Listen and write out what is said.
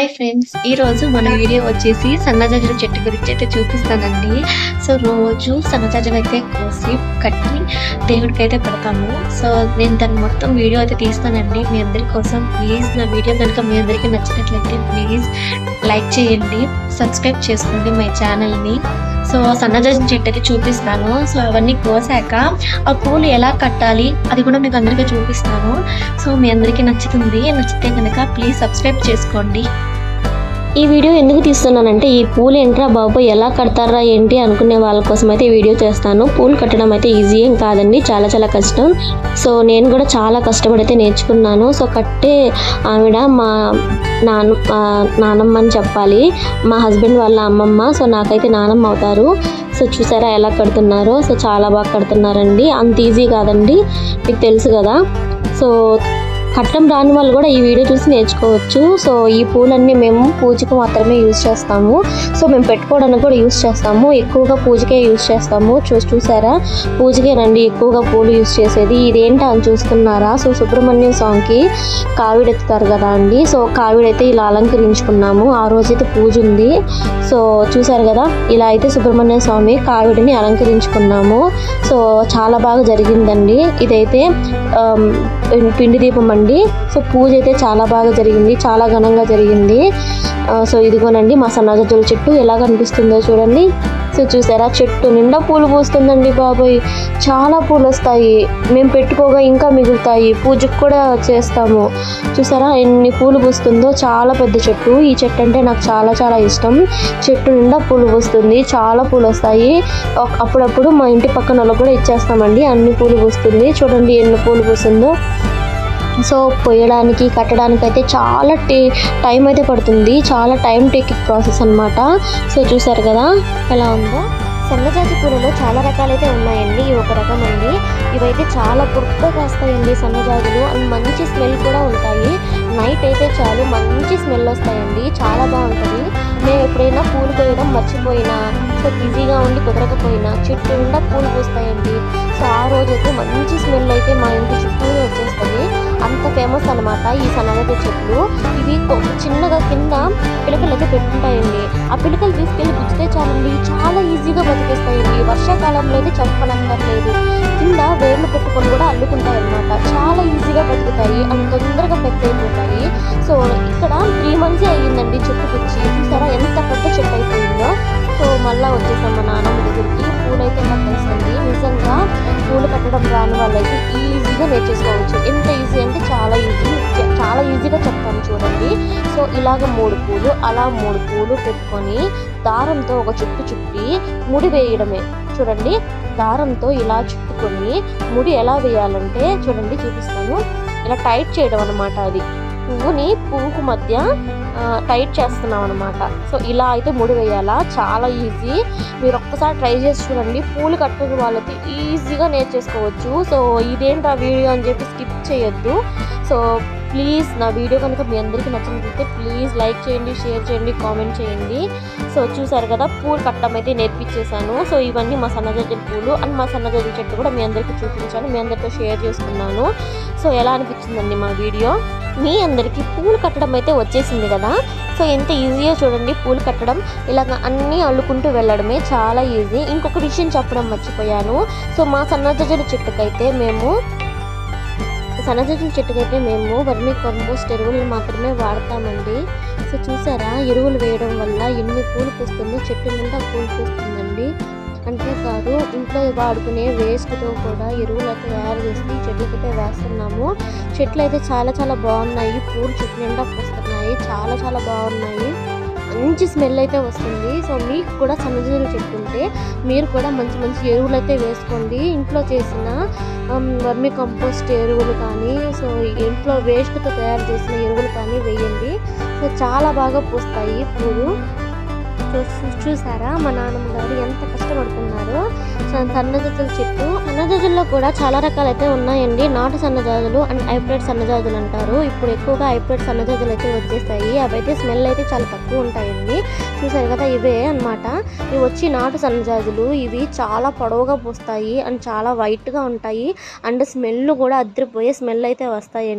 Hi friends ఈ రోజు మన వీడియో వచ్చేసి సన్నజాజుల చెట్టు గురించి అయితే చూపిస్తానండి. సో రోజు సన్నజాజులు అయితే కోసి కట్టి దేవుడికి అయితే పెడతాము. సో నేను దాన్ని మొత్తం వీడియో అయితే తీస్తానండి. మీ అందరి కోసం ప్లీజ్ నా వీడియో కనుక మీ అందరికీ నచ్చినట్లయితే ప్లీజ్ లైక్ చేయండి. సబ్స్క్రైబ్ చేసుకోండి మై ఛానల్ని సో సన్నజాజుల చెట్టు అయితే చూపిస్తాను. సో అవన్నీ కోసాక ఆ పూలు ఎలా కట్టాలి అది కూడా మీకు అందరికీ చూపిస్తాను. సో మీ అందరికీ నచ్చుతుంది. నచ్చితే కనుక ప్లీజ్ సబ్స్క్రైబ్ చేసుకోండి. ఈ వీడియో ఎందుకు తీస్తున్నానంటే ఈ పూలు ఏంట్రా బాబు ఎలా కడతారా ఏంటి అనుకునే వాళ్ళ కోసం అయితే ఈ వీడియో చేస్తాను. పూలు కట్టడం అయితే ఈజీ ఏం కాదండి చాలా చాలా కష్టం. సో నేను కూడా చాలా కష్టపడితే నేర్చుకున్నాను. సో కట్టే ఆవిడ మా నాన్న నానమ్మ అని చెప్పాలి. మా హస్బెండ్ వాళ్ళ అమ్మమ్మ సో నాకైతే నానమ్మ అవుతారు. సో చూసారా ఎలా కడుతున్నారో. సో చాలా బాగా కడుతున్నారండి. అంత ఈజీ కాదండి మీకు తెలుసు కదా. సో కట్టడం రాని వాళ్ళు కూడా ఈ వీడియో చూసి నేర్చుకోవచ్చు. సో ఈ పూలన్నీ మేము పూజకు మాత్రమే యూజ్ చేస్తాము. సో మేము పెట్టుకోవడానికి కూడా యూజ్ చేస్తాము. ఎక్కువగా పూజకే యూజ్ చేస్తాము. చూసి చూసారా? పూజకేనండి ఎక్కువగా పూలు యూజ్ చేసేది. ఇదేంటి అని చూస్తున్నారా? సో సుబ్రహ్మణ్యం స్వామికి కావిడెత్తుతారు కదా అండి. సో కావిడైతే ఇలా అలంకరించుకున్నాము. ఆ రోజైతే పూజ ఉంది. సో చూసారు కదా? ఇలా అయితే సుబ్రహ్మణ్య స్వామి కావిడిని అలంకరించుకున్నాము. సో చాలా బాగా జరిగిందండి. ఇదైతే పిండి దీపం అండి. సో పూజ అయితే చాలా బాగా జరిగింది. చాలా ఘనంగా జరిగింది. సో ఇదిగోనండి మా సన్నజతుల చెట్టు ఎలా కనిపిస్తుందో చూడండి. సో చూసారా చెట్టు నిండా పూలు పూస్తుందండి బాబాయ్. చాలా పూలు వస్తాయి. మేము పెట్టుకోగా ఇంకా మిగులుతాయి. పూజకు కూడా చేస్తాము. చూసారా ఎన్ని పూలు పూస్తుందో. చాలా పెద్ద చెట్టు. ఈ చెట్టు అంటే నాకు చాలా చాలా ఇష్టం. చెట్టు నిండా పూలు పూస్తుంది. చాలా పూలు వస్తాయి. అప్పుడప్పుడు మా ఇంటి పక్కన వాళ్ళకి కూడా ఇచ్చేస్తామండి. అన్ని పూలు పూస్తుంది. చూడండి ఎన్ని పూలు పూస్తుందో. సో పోయడానికి కట్టడానికి అయితే చాలా టే టైం అయితే పడుతుంది. చాలా టైం టేకింగ్ ప్రాసెస్ అన్నమాట. సో చూసారు కదా ఎలా ఉందో. సన్నజాతి పూలలో చాలా రకాలైతే ఉన్నాయండి. ఇవి ఒక రకం అండి. ఇవైతే చాలా గొప్పగా కాస్తాయండి సన్నజాజులు. అండ్ మంచి స్మెల్ కూడా ఉంటాయి. నైట్ అయితే చాలు మంచి స్మెల్ వస్తాయండి. చాలా బాగుంటుంది. నేను ఎప్పుడైనా పూలు పోయడం మర్చిపోయినా సో బిజీగా ఉండి కుదరకపోయినా చెట్టు నిండా పూలు పూస్తాయండి. సో ఆ రోజైతే మంచి స్మెల్ అయితే మా ఇంటి చుట్టూ వచ్చేస్తుంది. అంత ఫేమస్ అన్నమాట ఈ సన్నగడ్డ చెట్లు. ఇవి చిన్నగా కింద పిలకలు అయితే పెట్టుకుంటాయండి ఆ పిలకలు తీసుకెళ్ళి గుచ్చితే చాలండి. చాలా ఈజీగా బతికేస్తాయండి. వర్షాకాలంలో అయితే చెప్పనక్కర్లేదు కింద వేర్లు పెట్టుకొని కూడా అల్లుకుంటాయి అన్నమాట చాలా ఈజీగా బతుకుతాయి. అంత తొందరగా పెద్ద అయిపోతాయి. సో ఇక్కడ త్రీ మంత్స్ అయ్యిందండి చెట్టు గుచ్చి. చూసారా ఎంత పెద్ద చెట్టు అయిపోయిందో. సో మళ్ళీ వచ్చేసాం మా నాన్నమ్మ దగ్గరికి పూలైతే అయితే నిజంగా పూలు కట్టడం రాని వాళ్ళైతే ఈజీగా నేర్చేసుకోవచ్చు ఎంత సో ఇలాగ మూడు పూలు అలా మూడు పూలు పెట్టుకొని దారంతో ఒక చుట్టు చుట్టి ముడి వేయడమే. చూడండి దారంతో ఇలా చుట్టుకొని ముడి ఎలా వేయాలంటే చూడండి చూపిస్తాను. ఇలా టైట్ చేయడం అనమాట అది. పువ్వుని పువ్వుకు మధ్య టైట్ చేస్తున్నాం అనమాట సో ఇలా అయితే ముడి వేయాలా? చాలా ఈజీ. మీరు ఒక్కసారి ట్రై చేసి చూడండి. పూలు కట్టని వాళ్ళకి ఈజీగా నేర్చేసుకోవచ్చు. సో ఇదేంటి ఆ వీడియో అని చెప్పి స్కిప్ చేయొద్దు. సో ప్లీజ్ నా వీడియో కనుక మీ అందరికీ నచ్చినట్లయితే ప్లీజ్ లైక్ చేయండి షేర్ చేయండి కామెంట్ చేయండి. సో చూసారు కదా పూలు కట్టడం అయితే నేర్పించేశాను. సో ఇవన్నీ మా సన్నజాజుల పూలు అండ్ మా సన్నజాజుల చెట్టు కూడా మీ అందరికీ చూపించాను. మీ అందరితో షేర్ చేసుకున్నాను. సో ఎలా అనిపించిందండి మా వీడియో? మీ అందరికీ పూలు కట్టడం అయితే వచ్చేసింది కదా. సో ఎంత ఈజీగా చూడండి పూలు కట్టడం. ఇలాగ అన్నీ అల్లుకుంటూ వెళ్ళడమే చాలా ఈజీ. ఇంకొక విషయం చెప్పడం మర్చిపోయాను. సో మా సన్నజాజుల చెట్టుకైతే మేము సన్నజాజుల చెట్టుకైతే మేము వర్మీ కంపోస్ట్ ఎరువులు మాత్రమే వాడతామండి. సో చూసారా ఎరువులు వేయడం వల్ల ఎన్ని పూలు పూస్తుందో చెట్టు నిండా పూలు పూస్తుందండి. అంతేకాదు ఇంట్లో వాడుకునే వేస్ట్తో కూడా ఎరువులు అయితే తయారు చేసి చెట్లకైతే వేస్తున్నాము. చెట్లు అయితే చాలా చాలా బాగున్నాయి. పూలు చెట్టు నిండా పూస్తున్నాయి. చాలా చాలా బాగున్నాయి. మంచి స్మెల్ అయితే వస్తుంది. సో మీకు కూడా సన్నజీరు చెట్టు ఉంటే మీరు కూడా మంచి మంచి ఎరువులు అయితే వేసుకోండి. ఇంట్లో చేసిన వర్మి కంపోస్ట్ ఎరువులు కానీ సో ఇంట్లో వేస్ట్తో తయారు చేసిన ఎరువులు కానీ వేయండి. సో చాలా బాగా పూస్తాయి పూలు. చూసారా? మా నాన్నమ్మ గారు ఎంత కష్టపడుతున్నారో. సన్నజతుల చెట్టు సన్నజాజుల్లో కూడా చాలా రకాలైతే ఉన్నాయండి. నాటు సన్నజాజులు అండ్ హైబ్రిడ్ సన్నజాజులు అంటారు. ఇప్పుడు ఎక్కువగా హైబ్రిడ్ సన్నజాజులు అయితే వచ్చేసాయి అవైతే స్మెల్ అయితే చాలా తక్కువ ఉంటాయండి. చూసారు కదా ఇవే అన్నమాట. ఇవి వచ్చి నాటు సన్నజాజులు. ఇవి చాలా పొడవుగా పూస్తాయి అండ్ చాలా వైట్గా ఉంటాయి. అండ్ స్మెల్ కూడా అద్దరిపోయే స్మెల్ అయితే వస్తాయండి.